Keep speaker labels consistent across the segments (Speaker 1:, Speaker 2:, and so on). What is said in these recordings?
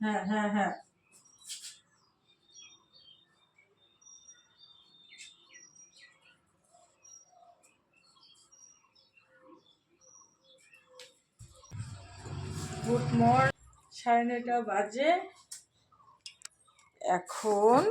Speaker 1: হ্যাঁ হ্যাঁ হ্যাঁ। গুড মর্নিং সাড়ে নয়টা বাজে। এখন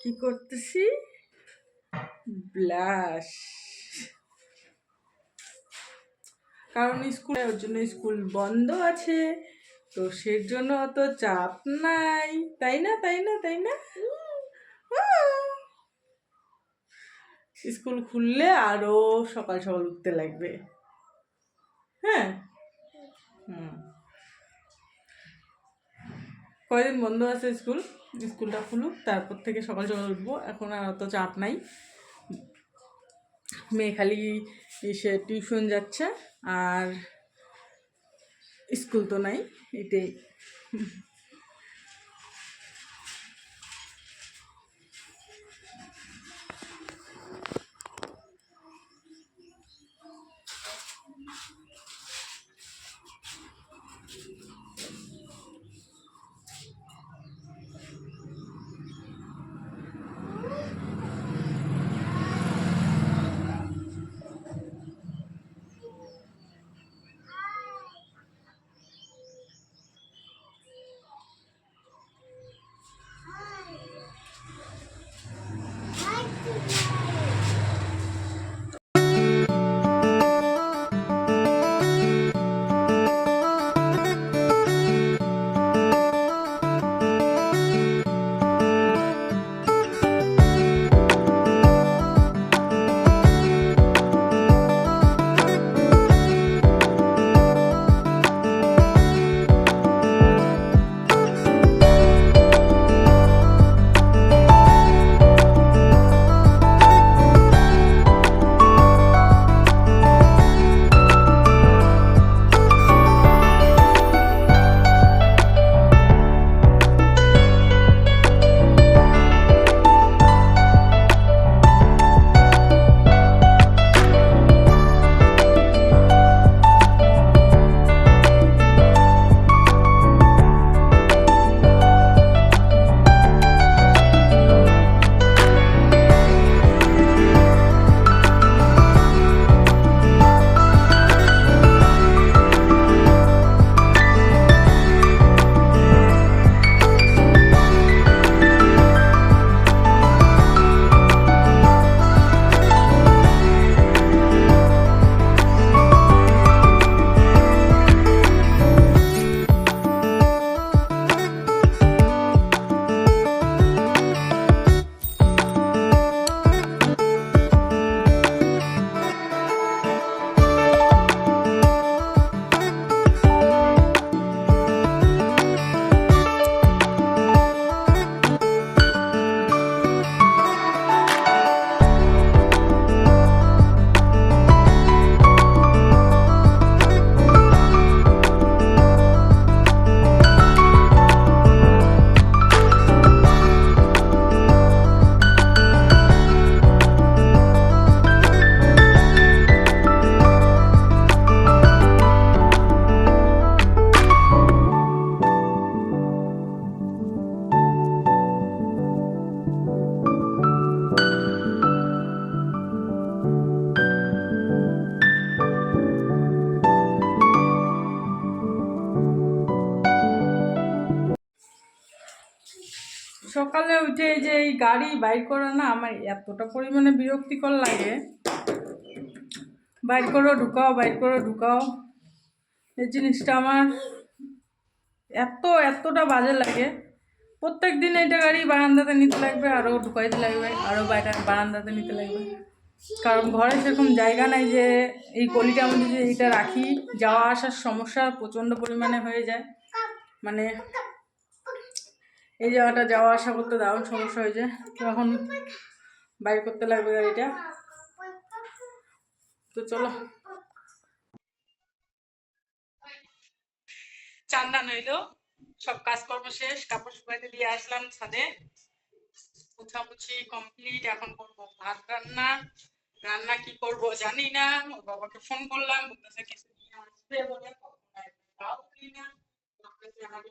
Speaker 1: কি করতেছি? ব্লাশ। কারণ স্কুল ওর জন্য স্কুল বন্ধ আছে। তো সের জন্য অত চাপ নাই। তাই না তাই না তাই না? স্কুল খুললে আরও সকাল সকাল উঠতে লাগবে। হ্যাঁ? হুম। কয়দিন বন্ধ আছে স্কুল? স্কুলটা খুলুক, তারপর থেকে সকাল সকাল উঠবো। এখন আর অত চাপ নাই। মেয়ে খালি সে টিউশন যাচ্ছে আর স্কুল তো নাই এটাই। উঠে যে এই গাড়ি বাইর করা না আমার এতটা পরিমাণে বিরক্তিকর লাগে। বাইর করো, ঢুকাও, বাইর করো, ঢুকাও। এই জিনিসটা আমার এত, এতটা বাজে লাগে। প্রত্যেক দিন এটা গাড়ি বারান্দাতে নিতে লাগবে আরও ঢুকাইতে লাগবে আরও বাইরে বারান্দাতে নিতে লাগবে। কারণ ঘরে সেরকম জায়গা নাই যে, এই গলিটার মধ্যে যে এটা রাখি, যাওয়া আসার সমস্যা প্রচণ্ড পরিমাণে হয়ে যায়। মানে এই জায়গাটা যাওয়া আসা করতে দারুণ সমস্যা হয়ে যায় তখন বাইর করতে লাগবে গাড়িটা। তো চলো। চান্দা নইলো সব কাজকর্ম শেষ, কাপড় শুকাইতে দিয়ে আসলাম ছাদে। মুছামুছি কমপ্লিট এখন করব ভাত রান্না। রান্না কি করব জানি না, ওর বাবাকে ফোন করলাম, বলতেছে কিছু নিয়ে আসবে বলে, কখন তাও জানি না। বলতেছে আমি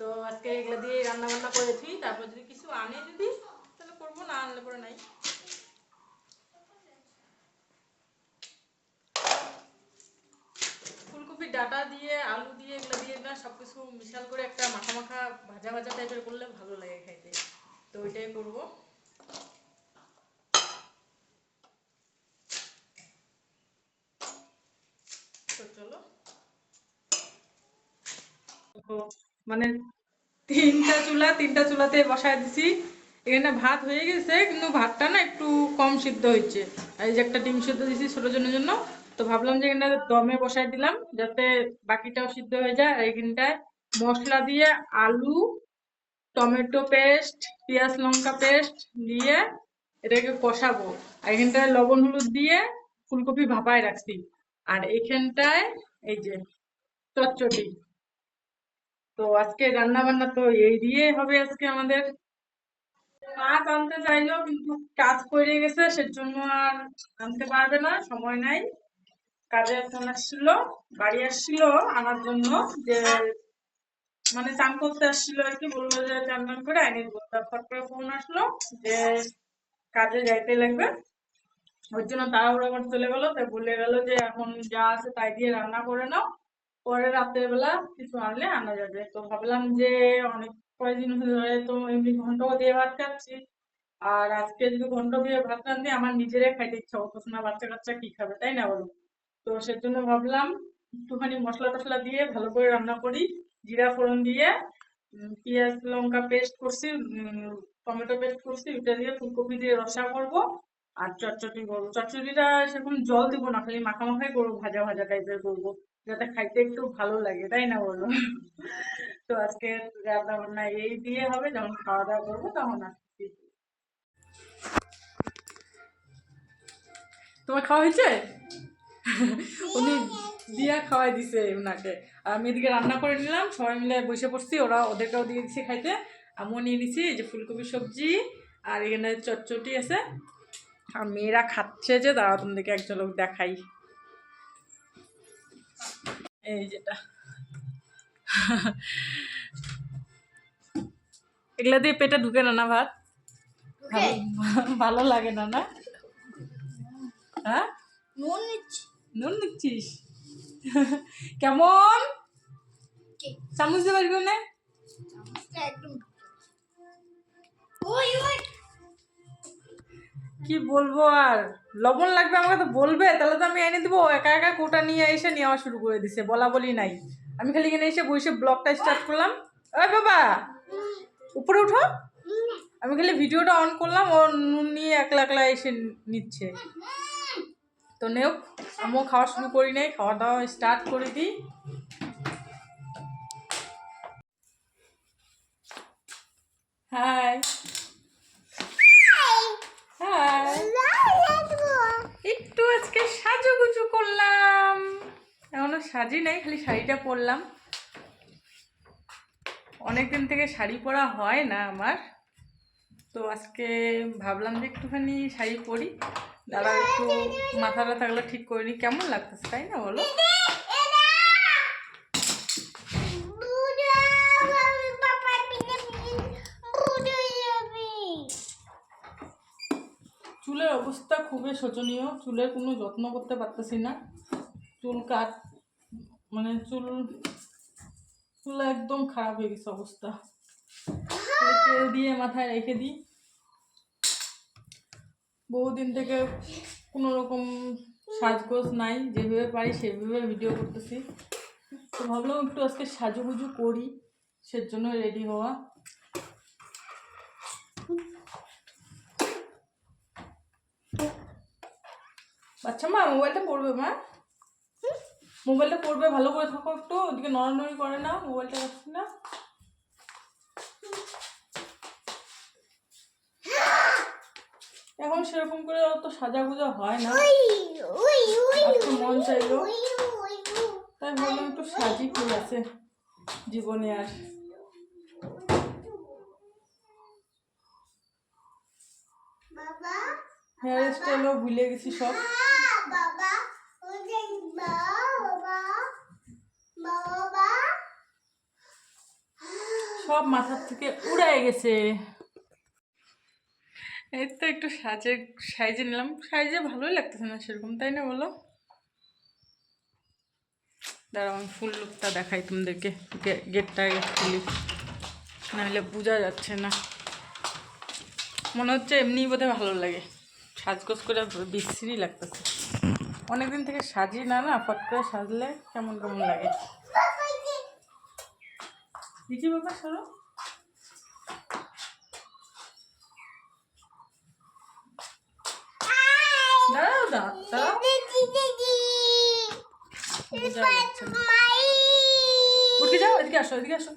Speaker 1: তো আজকে এগুলো দিয়ে রান্না বান্না করেছি, তারপর যদি কিছু আনে যদি, তাহলে করব, না আনলে পরে নাই। ফুলকপির ডাটা দিয়ে, আলু দিয়ে, এগুলো দিয়ে না সব কিছু মিশাল করে একটা মাখা মাখা, ভাজা ভাজা টাইপের করলে ভালো লাগে খাইতে। তো ওইটাই করব। তো চলো। মানে তিনটা চুলা, তিনটা চুলাতে বসায় দিছি। এখানে ভাত হয়ে গেছে, কিন্তু ভাতটা না একটু কম সিদ্ধ হয়েছে। এই যে একটা ডিম সিদ্ধ দিছি ছোট জনের জন্য, তো ভাবলাম যে এখানে দমে বসাই দিলাম, যাতে বাকিটাও সিদ্ধ হয়ে যায়। আর এখানটায় মশলা দিয়ে আলু, টমেটো পেস্ট, পেঁয়াজ লঙ্কা পেস্ট দিয়ে এটাকে কষাবো। আর এখানটায় লবণ হলুদ দিয়ে ফুলকপি ভাপায় রাখছি। আর এখানটায় এই যে চচ্চটি তো আজকে রান্না বান্না তো এই দিয়ে হবে আজকে আমাদের। মাছ আনতে চাইলো, কিন্তু কাজ করে গেছে, সেজন্য আর আনতে পারবে না, সময় নাই। কাজে ফোন আসছিল, বাড়ি আসছিল আনার জন্য, যে মানে চান করতে আসছিল আর কি, বলল যে চান টান করে আইনি দেবো তারপর করে ফোন আসলো যে কাজে যাইতে লাগবে। ওই জন্য তাড়াহুড়ো করে চলে গেলো, তাই বলে গেল যে এখন যা আছে তাই দিয়ে রান্না করে নাও। পরে রাতের বেলা কিছু আনলে আনা যাবে। তো ভাবলাম যে অনেক কয়েকদিন ধরে তো এমনি ঘন্টও দিয়ে ভাত খাচ্ছি। আর আজকে যদি ঘন্ট দিয়ে ভাত না দিয়ে আমার নিজেরাই খাইতে ইচ্ছা হতো না বাচ্চা কাচ্চা কি খাবে, তাই না বলো? তো সেজন্য ভাবলাম একটুখানি মশলা টশলা দিয়ে ভালো করে রান্না করি। জিরা ফোড়ন দিয়ে পেঁয়াজ লঙ্কা পেস্ট করছি টমেটো পেস্ট করছি ওটা দিয়ে ফুলকপি দিয়ে রসা করব। আর চটচটি করব। চটচটিটা সেরকম জল দিব না, খালি মাখা মাখাই করব, ভাজা ভাজা টাইপের করব। যাতে খাইতে একটু ভালো লাগে, তাই না বলো? তো আজকে রান্না বান্না এই দিয়ে হবে, যখন খাওয়া দাওয়া করব তখন আসছি। তোমার খাওয়া হয়েছে? উনি দিয়া খাওয়াই দিছে ওনাকে আর আমি এদিকে রান্না করে নিলাম, সবাই মিলে বসে পড়ছি, ওরা ওদেরকেও দিয়ে দিছি খাইতে। আমিও নিয়ে নিছি, এই যে ফুলকপি সবজি, আর এখানে চটচটি আছে। আর মেয়েরা খাচ্ছে যে দাঁড়া তোমাদেরকে একজন লোক দেখাই। এই যেটা এগুলা দিয়ে পেটে ঢুকে না না ভাত? ভালো- লাগে না না? হ্যাঁ?
Speaker 2: নুন নিচ্ছি।
Speaker 1: নুন নিচ্ছিস? কেমন? চামচ দিয়ে পারবি না?
Speaker 2: একদম ওই ওই
Speaker 1: কি বলব আর? লবণ লাগবে আমাকে তো বলবে, তাহলে তো আমি এনে দেবো। একা একা কোটা নিয়ে এসে নেওয়া শুরু করে দিছে, বলা বলি নাই। আমি খালি এখানে এসে বসে ব্লগটা স্টার্ট করলাম। ওই বাবা, উপরে উঠো। আমি খালি ভিডিওটা অন করলাম, ও নুন নিয়ে একলা একলা এসে নিচ্ছে। তো নেও আমিও খাওয়া শুরু করি নাই, খাওয়া দাওয়া স্টার্ট করে দিই। সাজি নাই, খালি শাড়িটা পরলাম। অনেকদিন থেকে শাড়ি পরা হয় না আমার। তো আজকে ভাবলাম যে একটুখানি শাড়ি পরি। দাদা একটু মাথাটা থাকলে ঠিক করে নি, কেমন লাগতেছে তাই না বলো? চুলের অবস্থা খুবই শোচনীয়, চুলের কোনো যত্ন করতে পারতেছি না। চুল কাট মানে চুল চুল একদম খারাপ হয়ে গেছে অবস্থা। তেল দিয়ে মাথায় রেখে দিই। বহুদিন থেকে কোনো রকম সাজগোজ নাই যেভাবে পারি সেভাবে ভিডিও করতেছি। তো ভাবলাম একটু আজকে সাজুগুজু করি সের জন্য রেডি হওয়া। বাচ্চা মা মোবাইলটা পড়বে মা? মোবাইলটা পড়বে ভালো করে থাকো একটু ওদিকে নড়ানড়ি করে না মোবাইলটা রাখছি না। এখন সেরকম করে অত সাজা গুজা হয় না। মন চাইলো। তাই ভাবলাম একটু সাজি কি আছে জীবনে আর। হেয়ার স্টাইলও ভুলে গেছি সব
Speaker 2: বাবা বাবা বাবা
Speaker 1: সব মাথার থেকে উড়াই গেছে। এই তো একটু সাজে সাইজে নিলাম। সাইজে ভালোই লাগতেছে না সেরকম তাই না বলো? দাঁড়াও আমি ফুল লুকটা দেখাই তোমাদেরকে। গে- গেটটা আগে খুলি। নাহলে বোঝা যাচ্ছে না। মনে হচ্ছে এমনি বোধহয় ভালো লাগে। সাজগোজ করে বিশ্রী লাগতেছে। অনেকদিন থেকে সাজি না না ফট করে সাজলে কেমন কেমন লাগে। দেখি বাবা সরো। আসো, এদিকে আসো।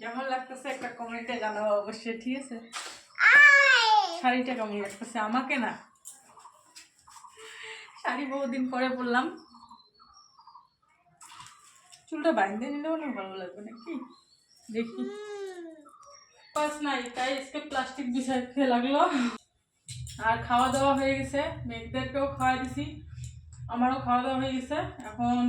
Speaker 1: কেমন লাগতেছে একটা কমেন্টে জানাব অবশ্যই, ঠিক আছে? শাড়িটা কেমন লাগতেছে? আমাকে না? শাড়ি বহুদিন পরে পরলাম চুলটা বাইন্দে নিলে অনেক ভালো লাগবে নাকি? দেখি। পাস নাই, তাই আজকে প্লাস্টিক বিছাইতে লাগল। আর খাওয়া দাওয়া হয়ে গেছে মেঘদেরকেও খাওয়া দিছি। আমারও খাওয়া দাওয়া হয়ে গেছে। এখন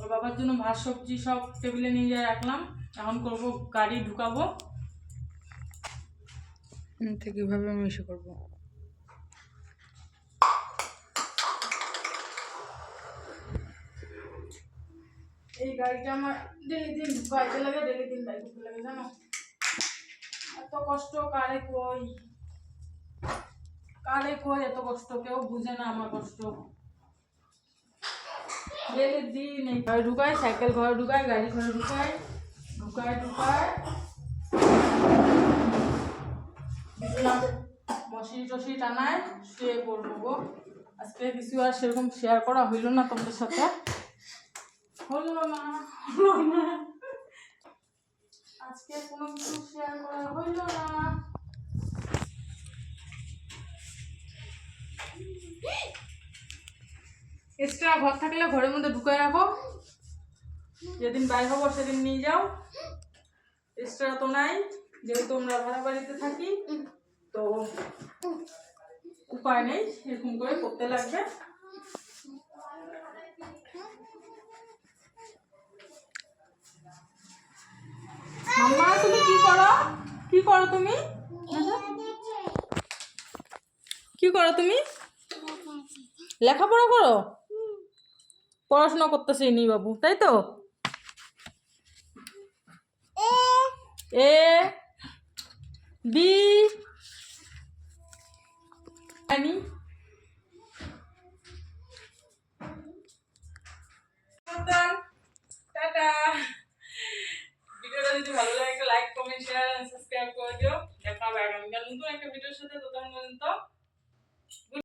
Speaker 1: ওর বাবার জন্য ভাত, সবজি সব টেবিলে নিয়ে যায় রাখলাম। এখন করব, গাড়ি ঢুকাবো। থেকে কীভাবে মিশে করব? এই গাড়িটা আমার ডেলি দিন ঢুকাইতে লাগে, ডেলি দিন বাইক লাগে, জানো? এত কষ্ট, কারে কই কারে কই এত কষ্ট? কেউ বুঝে না আমার কষ্ট। ডেলি দিন এই ঘরে ঢুকায়, সাইকেল ঘরে ঢুকায়, গাড়ি ঘরে ঢুকায় ঢুকায় ঢুকায়। বিছানা মশি টসি টানায় শুয়ে পড়ব আজকে কিছু আর সেরকম শেয়ার করা হইল না তোমাদের সাথে। হলো না হলো না। আজকে কোনো কিছু শেয়ার করা হইল না। এক্সট্রা ঘর থাকলে ঘরের মধ্যে ঢুকায় রাখো। যেদিন বাইর হব সেদিন নিয়ে যাও। এক্সট্রা তো নাই, যেহেতু আমরা ভাড়া বাড়িতে থাকি, তো উপায় নেই, এরকম করে করতে লাগবে। মাম্মা, তুমি কি করো? কি করো তুমি? কি করো তুমি? লেখাপড়া করো? পড়াশোনা করতেছি নি বাবু, তাই তো? এ, বি জানি টাটা। ভিডিওটা যদি ভালো লাগে like comment share and subscribe করে দিও। দেখা হবে আগামীকাল নতুন একটা ভিডিওর সাথে। ততক্ষণ পর্যন্ত